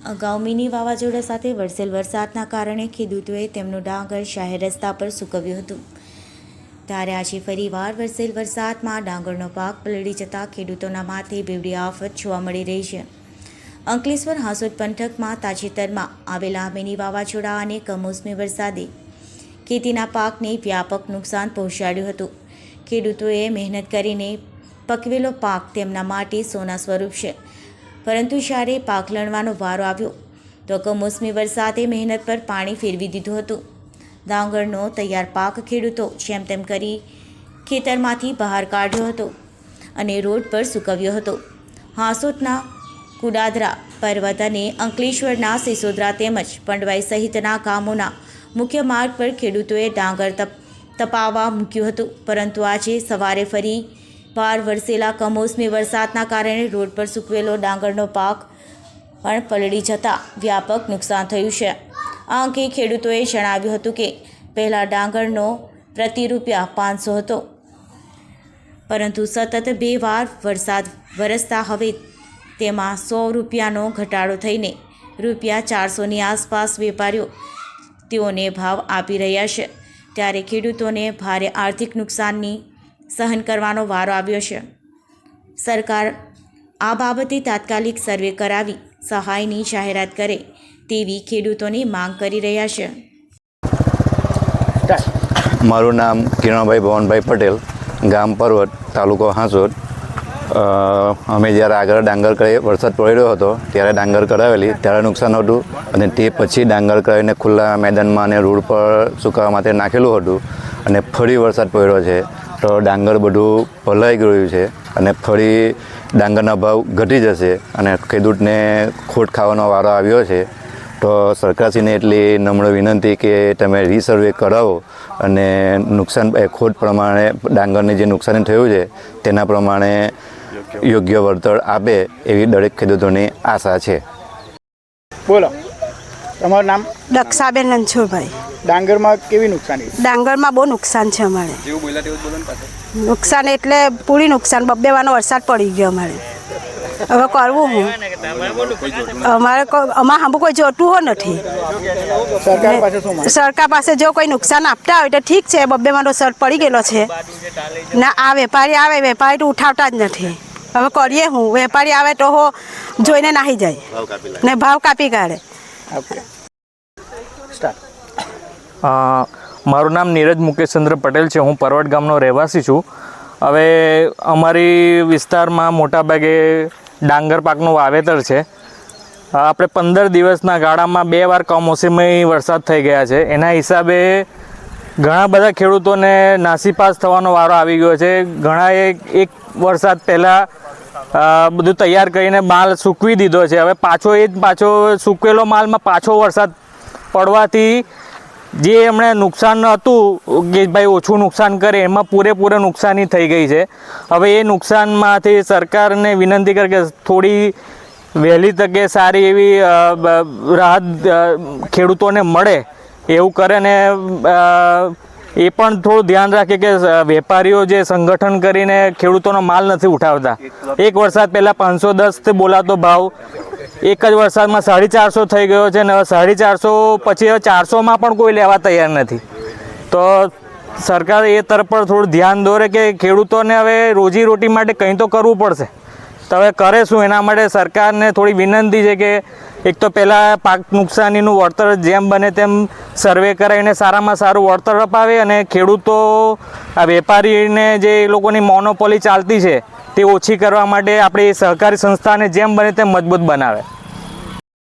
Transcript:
અગાઉ મિની વાવાઝોડા સાથે વરસેલ વરસાદના કારણે ખેડૂતોએ તેમનું ડાંગર શહેર રસ્તા પર સૂકવ્યું હતું. ત્યારે આજે ફરીવાર વરસેલ વરસાદમાં ડાંગરનો પાક પલળી જતાં ખેડૂતોના માથે બેવડી આફત જોવા મળી રહી છે. અંકલેશ્વર હાંસોદ પંથકમાં તાજેતરમાં આવેલા મિની વાવાઝોડા અને કમોસમી વરસાદે ખેતીના પાકને વ્યાપક નુકસાન પહોંચાડ્યું હતું. ખેડૂતોએ મહેનત કરીને પકવેલો પાક તેમના માટે સોના સ્વરૂપ છે. પરંતુ જ્યારે પાક લણવાનો વારો આવ્યો, તો કમોસમી વરસાદે મહેનત પર પાણી ફેરવી દીધું હતું. ડાંગરનો તૈયાર પાક ખેડૂતો જેમ તેમ કરી ખેતરમાંથી બહાર કાઢ્યો હતો અને રોડ પર સૂકવ્યો હતો. હાંસોટના કુડાદરા પર્વત અને અંકલેશ્વરના સિસોદરા તેમજ પંડવાઈ સહિતના ગામોના મુખ્ય માર્ગ પર ખેડૂતોએ ડાંગર તપ, તપાવવા મૂક્યું હતું. પરંતુ આજે સવારે ફરી વાર વરસેલા કમોસમી વરસાદના કારણે રોડ પર સૂકવેલો ડાંગરનો પાક પણ પલળી જતા વ્યાપક નુકસાન થયું છે. આ અંગે ખેડૂતોએ જણાવ્યું હતું કે, પહેલાં ડાંગરનો પ્રતિ રૂપિયા પાંચસો હતો. પરંતુ સતત બે વાર વરસાદ વરસતા હવે તેમાં સો રૂપિયાનો ઘટાડો થઈને રૂપિયા ચારસોની આસપાસ વેપારીઓ તેઓને ભાવ આપી રહ્યા છે. ત્યારે ખેડૂતોને ભારે આર્થિક નુકસાનની સહન કરવાનો વારો આવ્યો છે. સરકાર આ બાબતે તાત્કાલિક સર્વે કરાવી સહાયની જાહેરાત કરે તેવી ખેડૂતોની માંગ કરી રહ્યા છે. મારું નામ કિરણભાઈ ભવનભાઈ પટેલ ગામ પર્વત તાલુકો હાંસોદ. અમે જ્યારે આગળ ડાંગર કરી વરસાદ પડેલો હતો ત્યારે ડાંગર કરાવેલી ત્યારે નુકસાન હતું અને તે પછી ડાંગર કરાવીને ખુલ્લા મેદાનમાં અને રોડ પર સુકાવા માટે નાખેલું હતું અને ફરી વરસાદ પડ્યો છે. તો ડાંગર બધું ભલાઈ ગયું છે અને ફરી ડાંગરના ભાવ ઘટી જશે અને ખેડૂતને ખોટ ખાવાનો વારો આવ્યો છે. તો સરકારશ્રીને એટલી નમ્ર વિનંતી કે તમે રીસર્વે કરાવો અને નુકસાન એ ખોટ પ્રમાણે ડાંગરને જે નુકસાન થયું છે તેના પ્રમાણે યોગ્ય વળતર આપે એવી દરેક ખેડૂતોની આશા છે. બોલો. તમારું નામ? દક્ષાબેન રણછોડભાઈ ડાંગરમાં કેવી નુકસાની? ડાંગરમાં બહુ નુકસાન છે અમારે. નુકસાન એટલે પૂરી નુકસાન. બબ્બે વાનો વરસાદ પડી ગયો અમારે. હવે કરવું હું. અમારે અમારે સાંભળું કોઈ જોતું હો નથી. સરકાર પાસે જો કોઈ નુકસાન આપતા હોય તો ઠીક છે બબ્બે વાનો સર પડી ગયેલો છે. ના આ વેપારી આવે વેપારી તો ઉઠાવતા જ નથી. હવે કરીએ હું. વેપારી આવે તો હો જોઈને નાહી જાય. ને ભાવ કાપી કાઢે. સ્ટાર્ટ. મારું નામ નીરજ મુકેશચંદ્ર પટેલ છે. હું પરવટ ગામનો રહેવાસી છું. હવે અમારી વિસ્તારમાં મોટાભાગે ડાંગર પાકનું વાવેતર છે. આપણે પંદર દિવસના ગાળામાં બે વાર કમોસમી વરસાદ થઈ ગયા છે. એના હિસાબે ઘણા બધા ખેડૂતોને નાસીપાસ થવાનો વારો આવી ગયો છે. ઘણા એક એક વરસાદ પહેલાં બધું તૈયાર કરીને માલ સૂકવી દીધો છે. હવે પાછો એ જ પાછો સૂકવેલો માલમાં પાછો વરસાદ પડવાથી જે એમણે નુકસાન હતું, કે ભાઈ ઓછું નુકસાન કરે, એમાં પૂરેપૂરે નુકસાની થઈ ગઈ છે. હવે એ નુકસાનમાંથી સરકારને વિનંતી કરે કે થોડી વહેલી તકે સારી એવી રાહત ખેડૂતોને મળે, એવું કરે ને એ પણ થોડું ધ્યાન રાખે કે વેપારીઓ જે સંગઠન કરીને ખેડૂતોનો માલ નથી ઉઠાવતા. એક વરસાદ પહેલાં પાંચસો દસથી બોલાતો ભાવ એક જ વરસાદમાં સાડી ચારસો થઈ ગયો છે ને હવે સાડી ચારસો પછી હવે ચારસોમાં પણ કોઈ લેવા તૈયાર નથી. તો સરકાર એ તરફ પર થોડું ધ્યાન દોરે કે ખેડૂતોને હવે રોજી રોટી માટે કંઈ તો કરવું પડશે. તો હવે કરે શું? એના માટે સરકારને થોડી વિનંતી છે કે એક તો પહેલાં પાક નુકસાનીનું વળતર જેમ બને તેમ સર્વે કરાવીને સારામાં સારું વળતર અપાવે અને ખેડૂતો, આ વેપારીને જે એ લોકોની મોનોપોલી ચાલતી છે તે ઓછી કરવા માટે આપણે એ સહકારી સંસ્થાને જેમ બને તેમ મજબૂત બનાવે.